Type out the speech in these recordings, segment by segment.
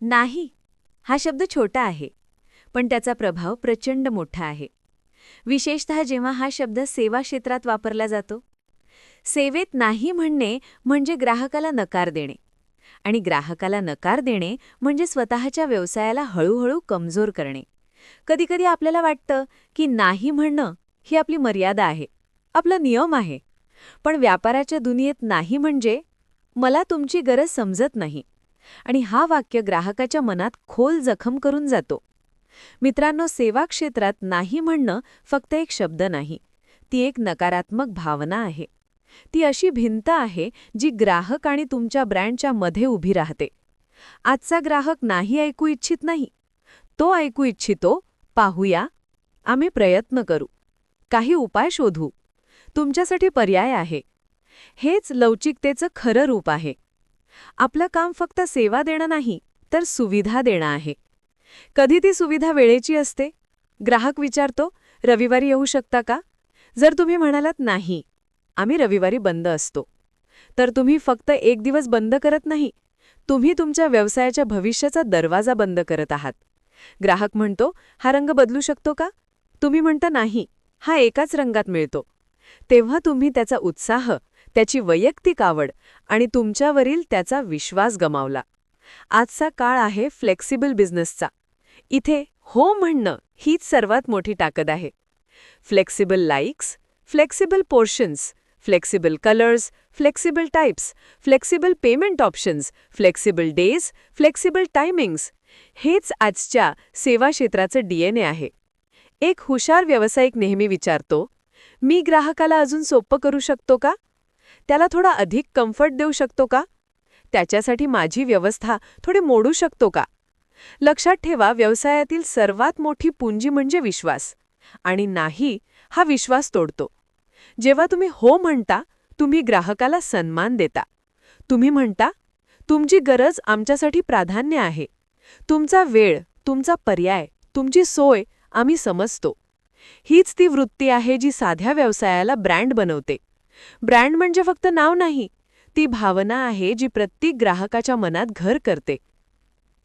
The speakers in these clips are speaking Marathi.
नाही हा शब्द छोटा आहे पण त्याचा प्रभाव प्रचंड मोठा आहे. विशेषतः जेव्हा हा शब्द सेवा क्षेत्रात वापरला जातो सेवेत नाही म्हणणे म्हणजे ग्राहकाला नकार देणे आणि ग्राहकाला नकार देणे म्हणजे स्वतःच्या व्यवसायाला हळूहळू कमजोर करणे. कधीकधी आपल्याला वाटतं की नाही म्हणणं ही आपली मर्यादा आहे आपला नियम आहे पण व्यापाराच्या दुनियेत नाही म्हणजे मला तुमची गरज समजत नाही. आणि हा वाक्य ग्राहकाच्या मनात खोल जखम करून जातो. मित्रांनो सेवा क्षेत्रात नाही म्हणणं फक्त एक शब्द नाही ती एक नकारात्मक भावना आहे. ती अशी भिंत आहे जी ग्राहक आणि तुमच्या ब्रँडच्या मध्ये उभी राहते. आजचा ग्राहक नाही ऐकू इच्छित नाही. तो ऐकू इच्छितो पाहूया आम्ही प्रयत्न करू. काही उपाय शोधू. तुमच्यासाठी पर्याय आहे. हेच लवचिकतेचं खरं रूप आहे. आपलं काम फक्त सेवा देणं नाही तर सुविधा देणं आहे. कधी ती सुविधा वेळेची असते? ग्राहक विचारतो रविवारी येऊ शकता का? जर तुम्ही म्हणालात नाही आम्ही रविवारी बंद असतो. तर तुम्ही फक्त एक दिवस बंद करत नाही तुम्ही तुमच्या व्यवसायाच्या भविष्याचा दरवाजा बंद करत आहात. ग्राहक म्हणतो हा रंग बदलू शकतो का? तुम्ही म्हणता नाही हा एकाच रंगात मिळतो. तेव्हा तुम्ही त्याचा उत्साह त्याची वैयक्तिक आवड आणि तुमच्यावरील त्याचा विश्वास गमावला. आजचा काळ आहे फ्लेक्सिबल बिझनेसचा. इथे हो म्हणणं हीच सर्वात मोठी ताकद आहे. Flexible likes flexible portions flexible colours flexible types flexible payment options flexible days flexible timings हेच आजच्या सेवा क्षेत्राचं डीएनए आहे. एक हुशार व्यावसायिक नेहमी विचारतो मी ग्राहकाला अजून सोपं करू शकतो का? त्याला थोडा अधिक कम्फर्ट देऊ शकतो का? त्याच्यासाठी माझी व्यवस्था थोडी मोडू शकतो का? लक्षात ठेवा व्यवसायातील सर्वात मोठी पुंजी म्हणजे विश्वास. आणि नाही हा विश्वास तोडतो. जेव्हा तुम्ही हो म्हणता तुम्ही ग्राहकाला सन्मान देता. तुम्ही म्हणता तुमची गरज आमच्यासाठी प्राधान्य आहे. तुमचा वेळ तुमचा पर्याय तुमची सोय आम्ही समजतो. हीच ती वृत्ती आहे जी साध्या व्यवसायाला ब्रँड बनवते. ब्रँड म्हणजे फक्त नाव नाही ती भावना आहे जी प्रत्येक ग्राहकाच्या मनात घर करते.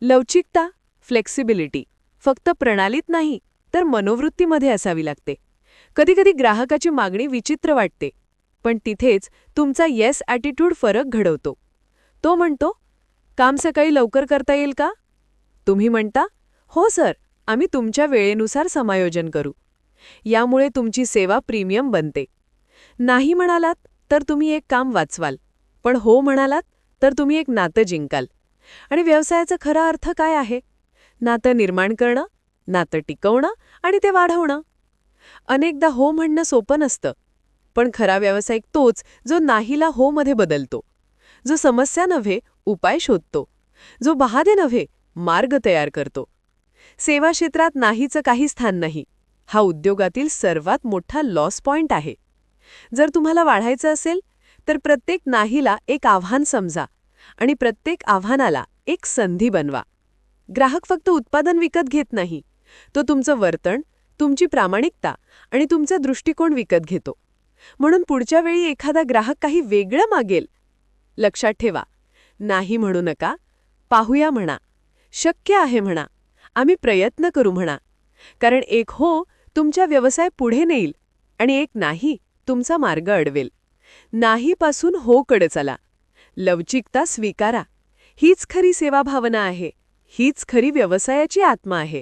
लवचिकता फ्लेक्सिबिलिटी फक्त प्रणालीत नाही तर मनोवृत्तीमध्ये असावी लागते. कधीकधी ग्राहकाची मागणी विचित्र वाटते पण तिथेच तुमचा येस ॲटिट्यूड फरक घडवतो. तो म्हणतो काम सकाळी लवकर करता येईल का? तुम्ही म्हणता हो सर आम्ही तुमच्या वेळेनुसार समायोजन करू. यामुळे तुमची सेवा प्रीमियम बनते. नाही म्हणालात तर तुम्ही एक काम वाचवाल. पण हो म्हणालात तर तुम्ही एक नातं जिंकाल. आणि व्यवसायाचा खरा अर्थ काय आहे? नातं निर्माण करणं नातं टिकवणं आणि ते वाढवणं. अनेकदा हो म्हणणं सोपं नसतं. पण खरा व्यावसायिक तोच जो नाहीला हो मध्ये बदलतो. जो समस्या नव्हे उपाय शोधतो. जो बहादे नव्हे मार्ग तयार करतो. सेवा क्षेत्रात नाहीचं काही स्थान नाही. हा उद्योगातील सर्वात मोठा लॉस पॉइंट आहे. जर तुम्हाला वाढायचं असेल तर प्रत्येक नाहीला एक आव्हान समजा आणि प्रत्येक आव्हानाला एक संधी बनवा. ग्राहक फक्त उत्पादन विकत घेत नाही. तो तुमचं वर्तन तुमची प्रामाणिकता आणि तुमचा दृष्टिकोन विकत घेतो. म्हणून पुढच्या वेळी एखादा ग्राहक काही वेगळं मागेल. लक्षात ठेवा नाही म्हणू नका पाहूया म्हणा शक्य आहे म्हणा आम्ही प्रयत्न करू म्हणा. कारण एक हो तुमच्या व्यवसाय पुढे नेईल आणि एक नाही तुमचा मार्ग अडवेल. नाहीपासून होकडे चला. लवचिकता स्वीकारा. हीच खरी सेवाभावना आहे. हीच खरी व्यवसायाची आत्मा आहे.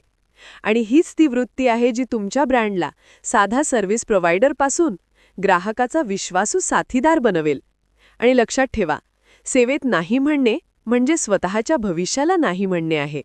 आणि हीच ती वृत्ती आहे जी तुमच्या ब्रँडला साधा सर्व्हिस प्रोव्हायडरपासून ग्राहकाचा विश्वासू साथीदार बनवेल. आणि लक्षात ठेवा सेवेत नाही म्हणणे म्हणजे स्वतःच्या भविष्याला नाही म्हणणे आहे.